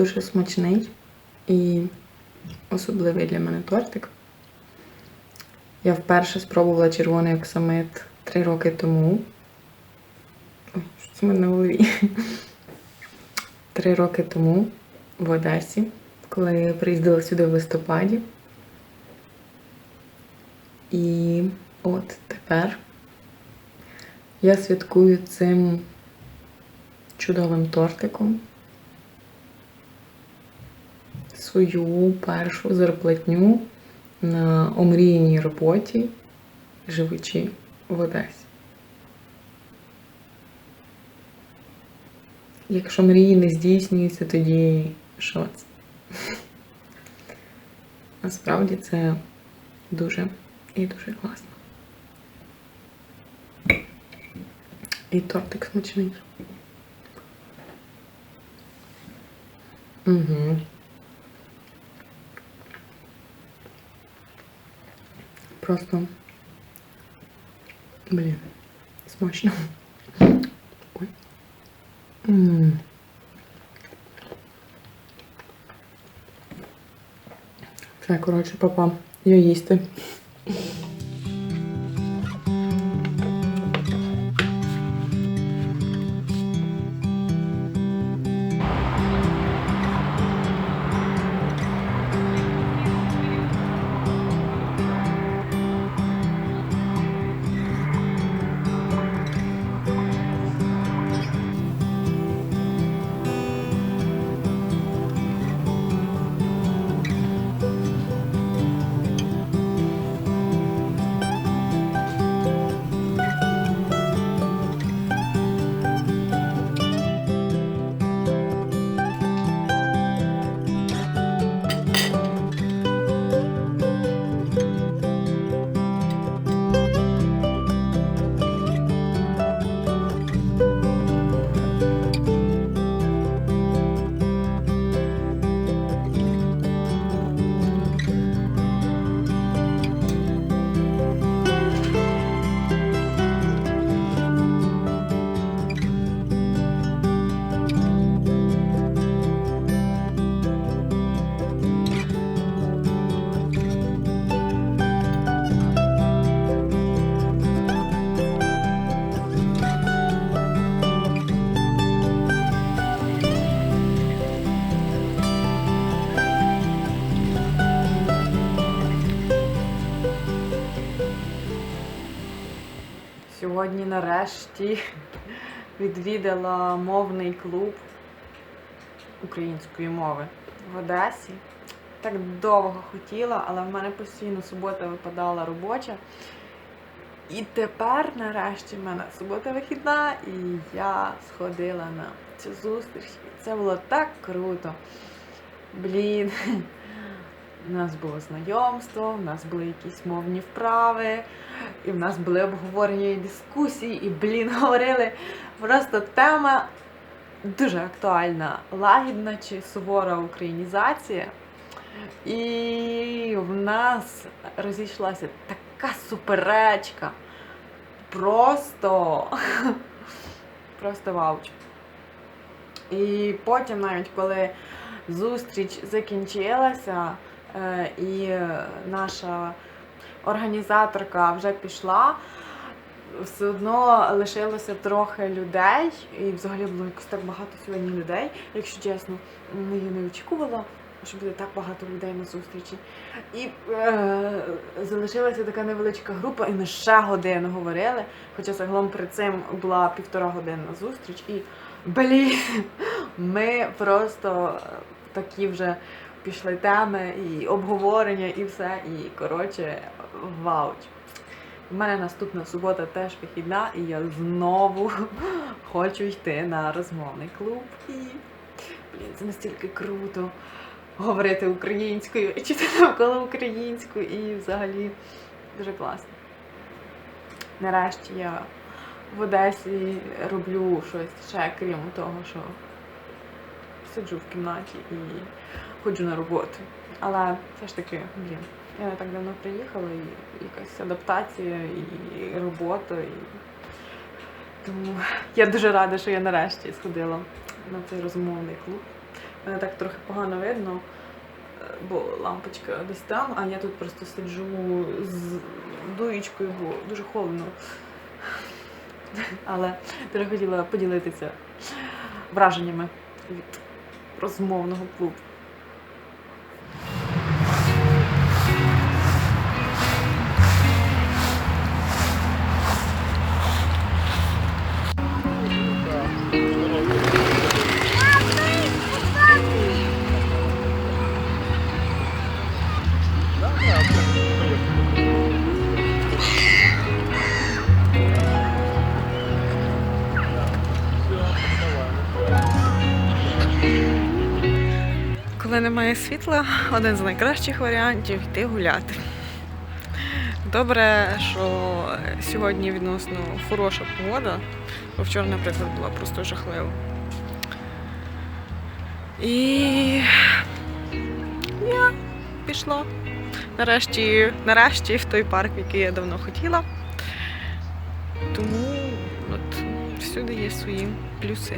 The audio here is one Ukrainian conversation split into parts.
Дуже смачний і особливий для мене тортик. Я вперше спробувала червоний оксамит три роки тому. Ой, це мене голові? Три роки тому в Одесі, коли я приїздила сюди в листопаді. І от тепер я святкую цим чудовим тортиком свою першу зарплатню на омріяній роботі, живучи в Одесі. Якщо мрії не здійснюються, тоді що це? Насправді це дуже і дуже класно. І тортик смачний. Угу. Просто, блін, смачно. Ой. М. Все, коротше, папа, я їсти. Сьогодні нарешті відвідала мовний клуб української мови в Одесі. Так довго хотіла, але в мене постійно субота випадала робоча. І тепер, нарешті, в мене субота вихідна, і я сходила на цю зустріч. І це було так круто. Блін. У нас було знайомство, у нас були якісь мовні вправи, і в нас були обговорення і дискусії, і, блін, говорили. Просто тема дуже актуальна, лагідна чи сувора українізація. І в нас розійшлася така суперечка. Просто, просто вауч. І потім, навіть коли зустріч закінчилася, е, і наша організаторка вже пішла, все одно лишилося трохи людей, і взагалі було якось так багато сьогодні людей, якщо чесно, ну, я не очікувала. Що буде так багато людей на зустрічі. І е, залишилася така невеличка група, і ми ще годину говорили. Хоча загалом перед цим була півтора годинна зустріч, і блін, ми просто такі вже пішли теми, і обговорення, і все. І коротше, вауч. У мене наступна субота теж вихідна, і я знову хочу йти на розмовний клуб. І блін, це настільки круто говорити українською, і читати навколо українською, і взагалі дуже класно. Нарешті я в Одесі роблю щось ще, крім того, що сиджу в кімнаті і ходжу на роботу. Але все ж таки, блін, я не так давно приїхала, і якась адаптація, і робота. І... Тому я дуже рада, що я нарешті сходила на цей розмовний клуб. Мене так трохи погано видно, е, бо лампочка десь там, а я тут просто сиджу з дуєчкою, бо дуже холодно. Але дуже хотіла поділитися враженнями від розмовного клубу. Світла, один з найкращих варіантів йти гуляти. Добре, що сьогодні відносно хороша погода, бо вчора, наприклад, була просто жахлива. І я пішла нарешті, нарешті в той парк, який я давно хотіла. Тому от всюди є свої плюси.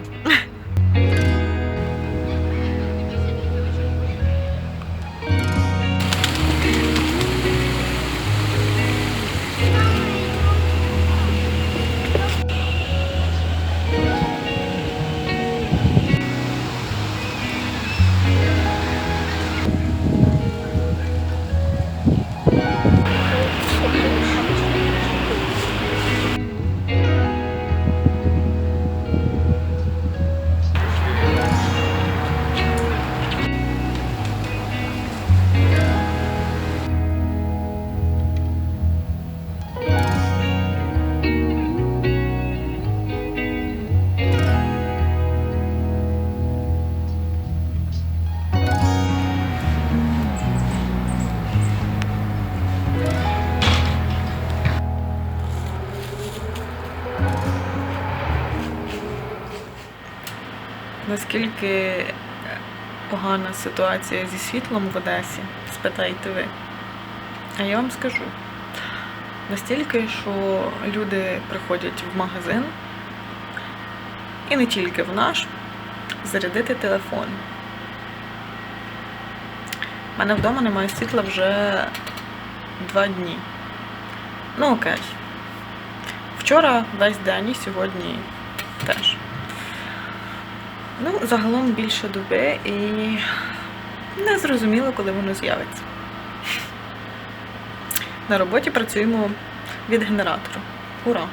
Наскільки погана ситуація зі світлом в Одесі, спитайте ви. А я вам скажу. Настільки, що люди приходять в магазин, і не тільки в наш, зарядити телефон. У мене вдома немає світла вже два дні. Ну окей. Вчора весь день і сьогодні теж. Ну, загалом більше доби і не зрозуміло, коли воно з'явиться. На роботі працюємо від генератора. Ура!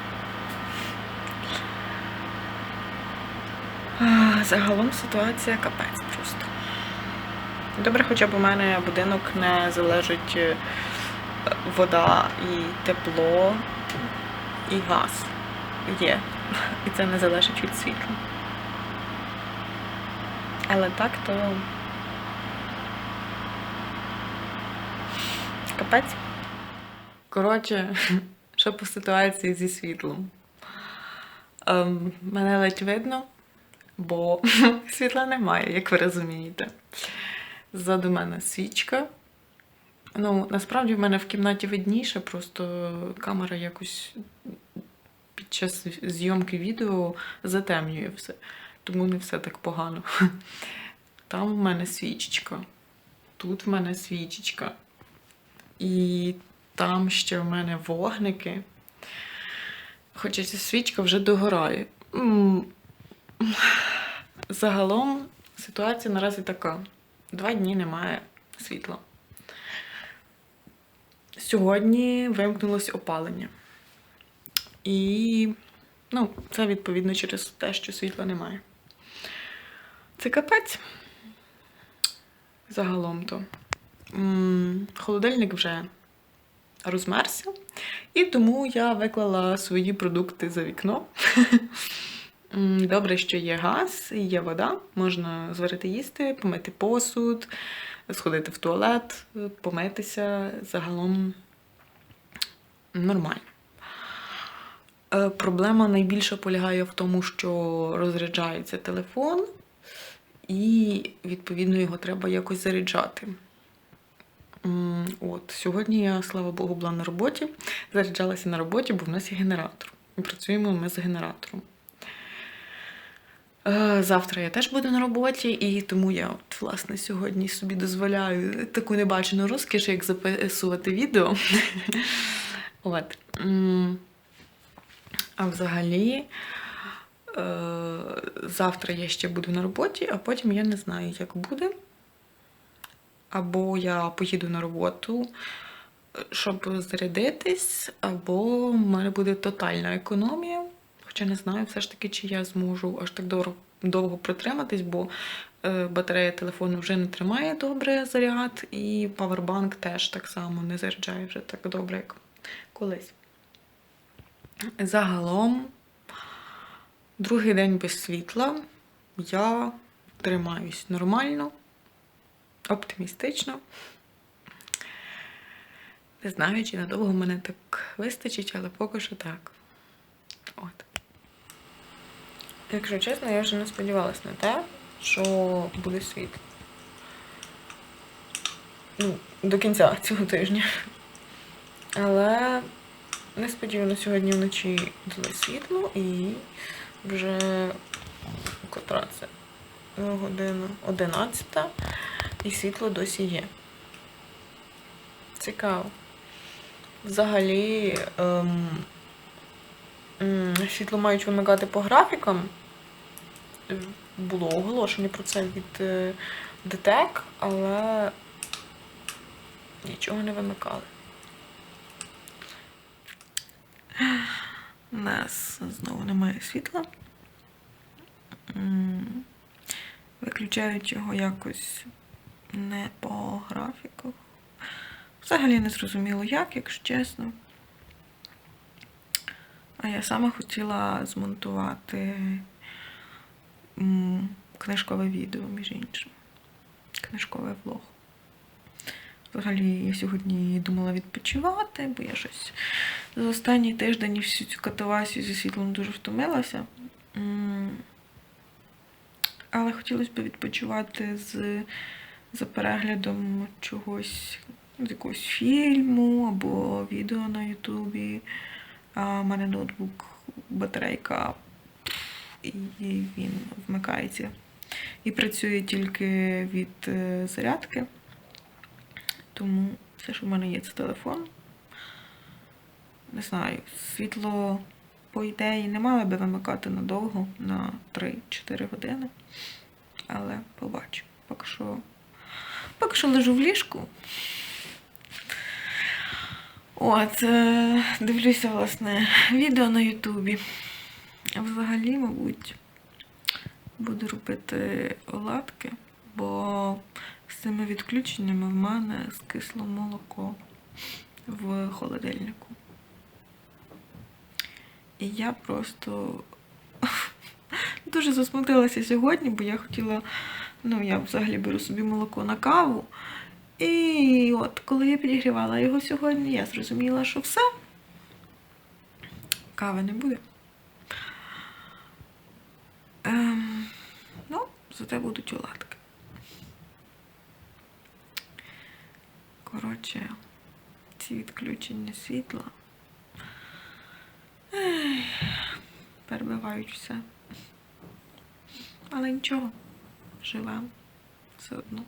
Загалом ситуація капець просто. Добре, хоча б у мене будинок не залежить е, вода і тепло, і газ є. І це не залежить від світла. Але так то капець. Коротше, що по ситуації зі світлом. Ем, мене ледь видно, бо світла немає, як ви розумієте. Ззаду мене свічка. Ну, насправді в мене в кімнаті видніше, просто камера якось під час зйомки відео затемнює все. Тому не все так погано. Там в мене свічечка, тут в мене свічечка. І там ще в мене вогники. Хоча ця свічка вже догорає. Загалом ситуація наразі така: два дні немає світла. Сьогодні вимкнулося опалення. І ну, це відповідно через те, що світла немає. Це капець. Загалом то. Холодильник вже розмерся, і тому я виклала свої продукти за вікно. Добре, що є газ є вода, можна зварити їсти, помити посуд, сходити в туалет, помитися. Загалом нормально. Е, Проблема найбільше полягає в тому, що розряджається телефон, і, відповідно, його треба якось заряджати. От, Сьогодні я, слава Богу, була на роботі, заряджалася на роботі, бо в нас є генератор. Працюємо ми з генератором. Е, Завтра я теж буду на роботі, і тому я, от, власне, сьогодні собі дозволяю таку небачену розкіш, як записувати відео. От. А взагалі, завтра я ще буду на роботі, а потім я не знаю, як буде. Або я поїду на роботу, щоб зарядитись, або в мене буде тотальна економія. Хоча не знаю все ж таки, чи я зможу аж так довго протриматись, бо е, батарея телефону вже не тримає добре заряд, і павербанк теж так само не заряджає вже так добре, як колись. Загалом, другий день без світла я тримаюсь нормально, оптимістично. Не знаю, чи надовго мене так вистачить, але поки що так. От. Якщо чесно, я вже не сподівалася на те, що буде світло. Ну, до кінця цього тижня. Але несподівано сьогодні вночі дали світло і вже котра це Ну, година 11 і світло досі є. Цікаво. Взагалі, ем, світло мають вимикати по графікам. Було оголошення про це від е, ДТЕК, але нічого не вимикали. У нас знову немає світла. Виключають його якось не по графіку. Взагалі не зрозуміло як, якщо чесно. А я саме хотіла змонтувати книжкове відео, між іншим. Книжковий влог. Взагалі, я сьогодні думала відпочивати, бо я щось за останній тиждень і всю цю катавасію зі світлом дуже втомилася. Але хотілося б відпочивати з, за переглядом чогось, з якогось фільму або відео на Ютубі. А в мене ноутбук, батарейка, і він вмикається. І працює тільки від е, зарядки. Тому все, що в мене є, це телефон. Не знаю, світло, по ідеї, не мали би вимикати надовго, на 3-4 години. Але побачу. Поки що, поки що лежу в ліжку. От, е, дивлюся, власне, відео на Ютубі. Взагалі, мабуть, буду робити оладки, бо з цими відключеннями в мене скисло молоко в холодильнику. І я просто дуже засмутилася сьогодні, бо я хотіла, ну, я взагалі беру собі молоко на каву. І от коли я підігрівала його сьогодні, я зрозуміла, що все. Кави не буде. Ем, ну, зате будуть оладки. Коротше, ці відключення світла перебивають все. Але нічого, живемо все одно.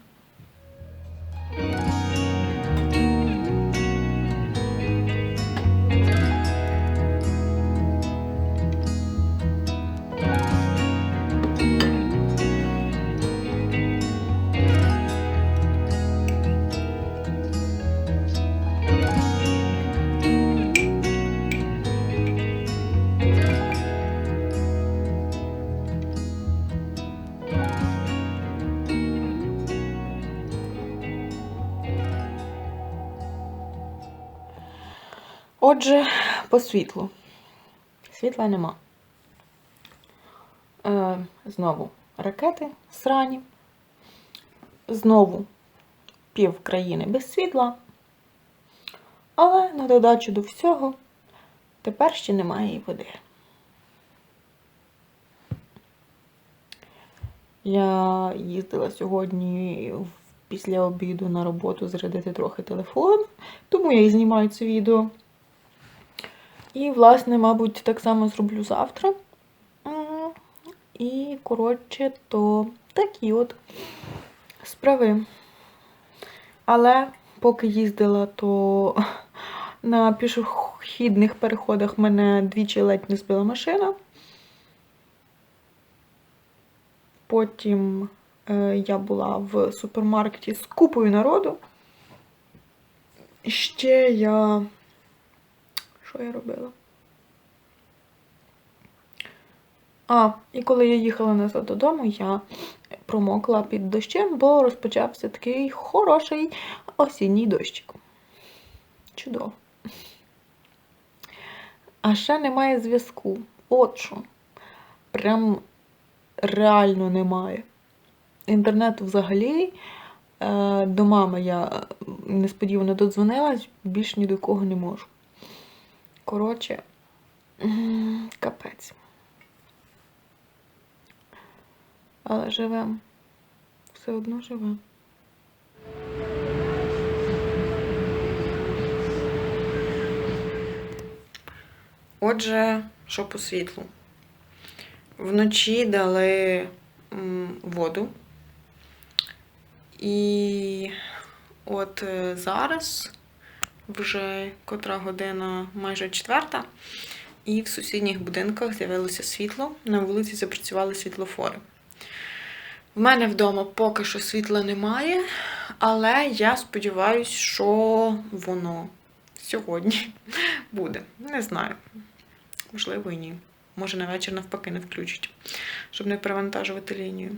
Отже, по світлу. Світла нема. Е, знову ракети срані. Знову пів країни без світла. Але на додачу до всього тепер ще немає і води. Я їздила сьогодні після обіду на роботу зарядити трохи телефон, тому я і знімаю це відео. І, власне, мабуть, так само зроблю завтра. І, коротше, то такі от справи. Але поки їздила, то на пішохідних переходах мене двічі ледь не збила машина. Потім е, я була в супермаркеті з купою народу. Ще я. Я робила? А, і коли я їхала назад додому, я промокла під дощем, бо розпочався такий хороший осінній дощик. Чудово. А ще немає зв'язку. От що. Прям реально немає. Інтернету взагалі. Е, До мами я несподівано додзвонилась, більш ні до кого не можу. Коротше, капець. Але живем. Все одно живем. Отже, що по світлу? Вночі дали воду. І от е, зараз вже котра година майже четверта, і в сусідніх будинках з'явилося світло. На вулиці запрацювали світлофори. В мене вдома поки що світла немає, але я сподіваюся, що воно сьогодні буде. Не знаю. Можливо, і ні. Може, на вечір навпаки не включать, щоб не перевантажувати лінію.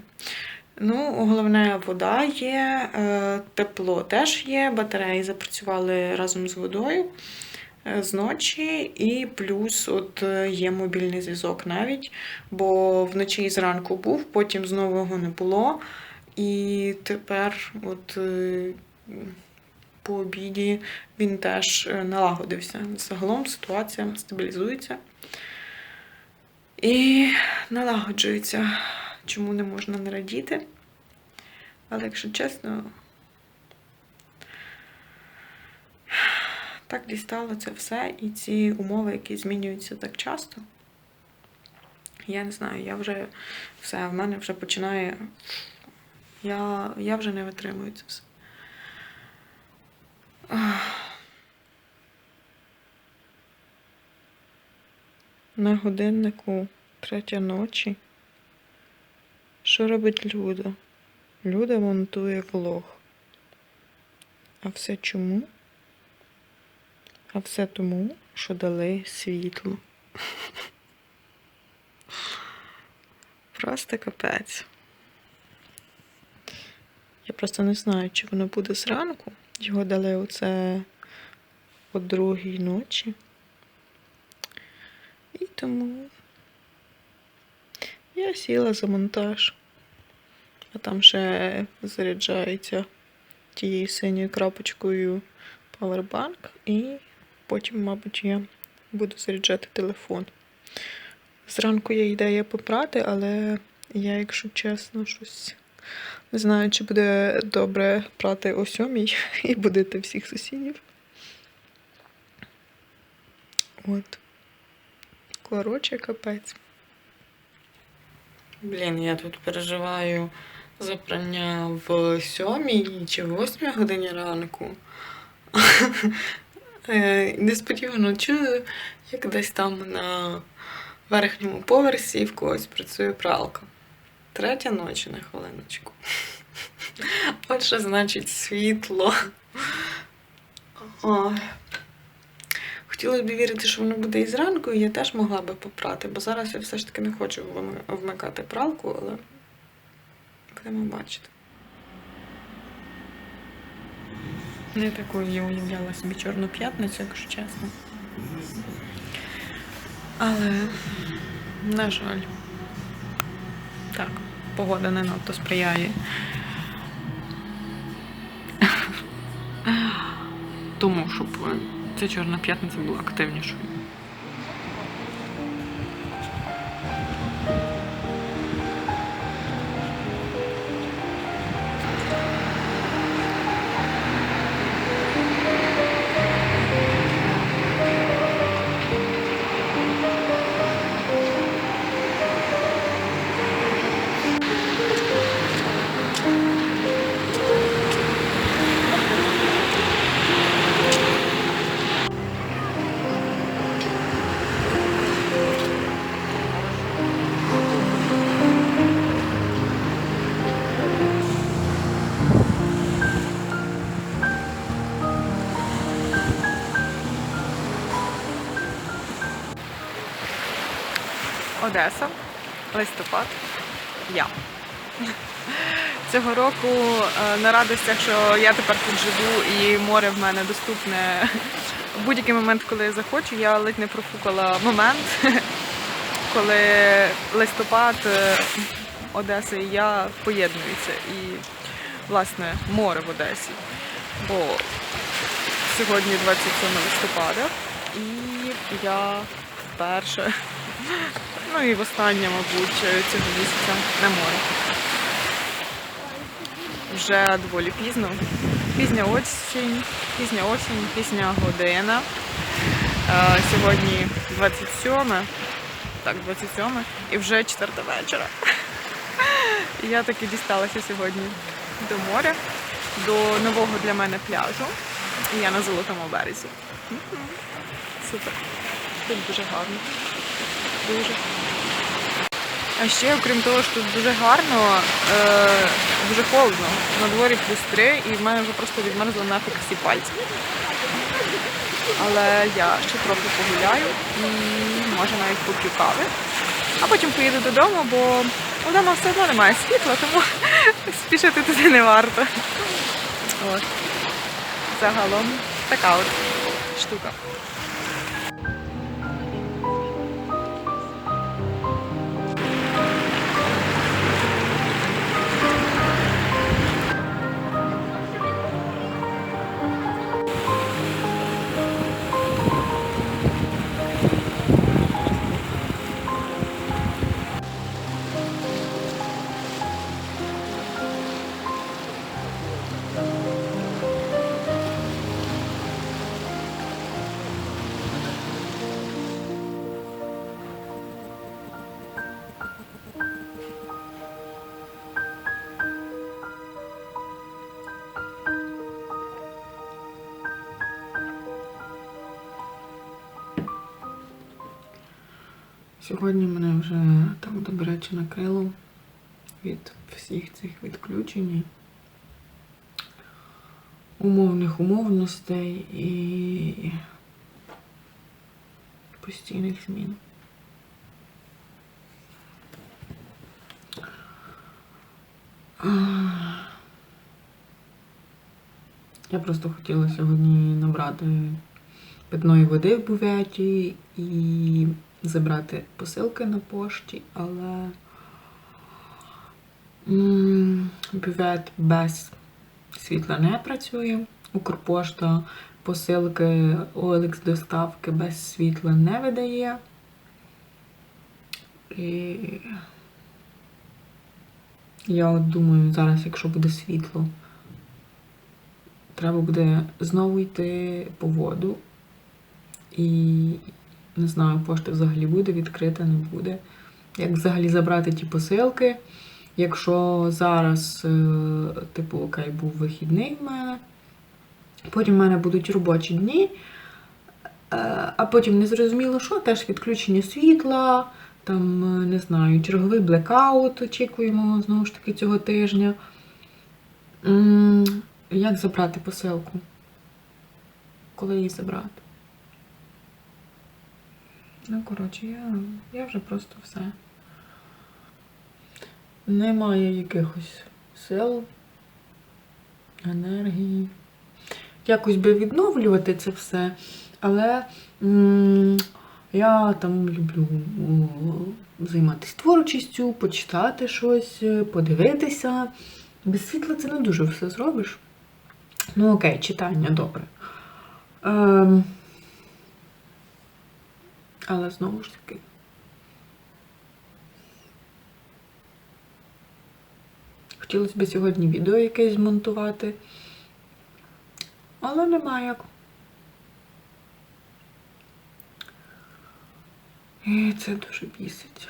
Ну, головне, вода є, е, тепло теж є, батареї запрацювали разом з водою е, зночі, і плюс от е, є мобільний зв'язок навіть, бо вночі і зранку був, потім знову його не було. І тепер, от по обіді, він теж налагодився. Загалом ситуація стабілізується і налагоджується. Чому не можна не радіти? Але якщо чесно, так дістало це все і ці умови, які змінюються так часто. Я не знаю, я вже все, в мене вже починає. Я, я вже не витримую це все. На годиннику третя ночі. Що робить Люда? Люда монтує влог. А все чому? А все тому, що дали світло. Просто капець. Я просто не знаю, чи воно буде зранку. Його дали оце о другій ночі. І тому я сіла за монтаж. А там ще заряджається тією синьою крапочкою павербанк, і потім, мабуть, я буду заряджати телефон. Зранку є ідея попрати, але я, якщо чесно, щось не знаю, чи буде добре прати о сьомій і будити всіх сусідів. От. Коротше, капець. Блін, я тут переживаю за прання в сьомій чи восьмій годині ранку. Е, Несподівано чую, як десь там на верхньому поверсі в когось працює пралка. Третя ночі на хвилиночку. От що значить світло. Ой. Хотілося б вірити, що воно буде і зранку, і я теж могла би попрати, бо зараз я все ж таки не хочу вмикати пралку, але будемо бачити. Не такою я уявляла собі Чорну п'ятницю, якщо чесно. Але, на жаль, так, погода не надто сприяє. Тому, щоб ця Чорна п'ятниця була активнішою. Одеса, листопад, я. Цього року е, на радостях, що я тепер тут живу і море в мене доступне в будь-який момент, коли я захочу. Я ледь не профукала момент, коли листопад, е, Одеса і я поєднуються. І, власне, море в Одесі. Бо сьогодні 27 листопада, і я вперше, ну і востаннє, мабуть, цього місяця на морі. Вже доволі пізно. Пізня осінь, пізня осінь, пізня година. Е, Сьогодні 27, так, 27, і вже 4 вечора. Я таки дісталася сьогодні до моря, до нового для мене пляжу. Я на золотому березі. Супер. Тут дуже гарно. Дуже. А ще, окрім того, що тут дуже гарно, е, дуже холодно. На дворі плюс 3 і в мене вже просто відмерзли нафіг всі пальці. Але я ще трохи погуляю і може навіть поп'ю кави. А потім поїду додому, бо вдома все одно немає світла, тому спішити туди не варто. От. Загалом така от штука. Сьогодні мене вже так добряче накрило від всіх цих відключень, умовних умовностей і постійних змін. Я просто хотіла сьогодні набрати питної води в буветі і забрати посилки на пошті, але бювет без світла не працює. Укрпошта посилки OLX доставки без світла не видає. І я от думаю, зараз, якщо буде світло, треба буде знову йти по воду. І не знаю, пошта взагалі буде відкрита, не буде. Як взагалі забрати ті посилки? Якщо зараз, е, типу, окей, був вихідний в мене, потім в мене будуть робочі дні, е, а потім не зрозуміло, що, теж відключення світла, там, е, не знаю, черговий блекаут очікуємо знову ж таки цього тижня. Як забрати посилку? Коли її забрати? Ну, коротше, я, я вже просто все. Немає якихось сил, енергії. Якось би відновлювати це все, але м, я там люблю займатися творчістю, почитати щось, е, подивитися. Без світла це не дуже все зробиш. Ну, окей, читання добре. Ем, але знову ж таки. Хотілося б сьогодні відео якесь змонтувати. Але немає як. І це дуже бісить.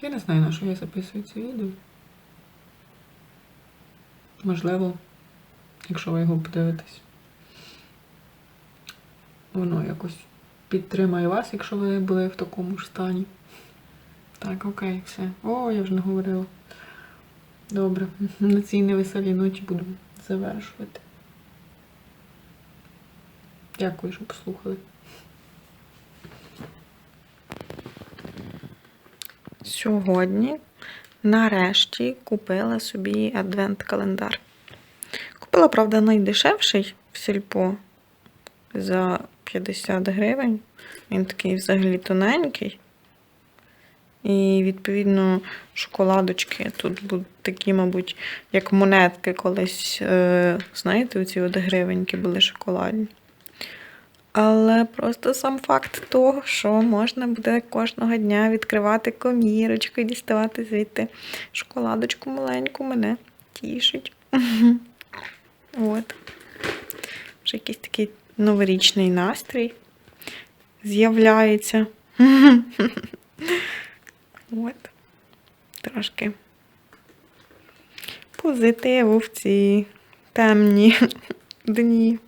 Я не знаю, на що я записую це відео. Можливо, якщо ви його подивитесь воно якось підтримає вас, якщо ви були в такому ж стані. Так, окей, все. О, я вже не говорила. Добре, на цій невеселій ночі буду завершувати. Дякую, що послухали. Сьогодні, нарешті, купила собі адвент-календар. Купила, правда, найдешевший в сільпо за 50 гривень. Він такий взагалі тоненький. І, відповідно, шоколадочки тут будуть такі, мабуть, як монетки колись, е, знаєте, оці от гривеньки були шоколадні. Але просто сам факт того, що можна буде кожного дня відкривати комірочку і діставати звідти шоколадочку маленьку, мене тішить. От. Вже якийсь такий новорічний настрій з'являється. От. Трошки позитиву в ці темні дні.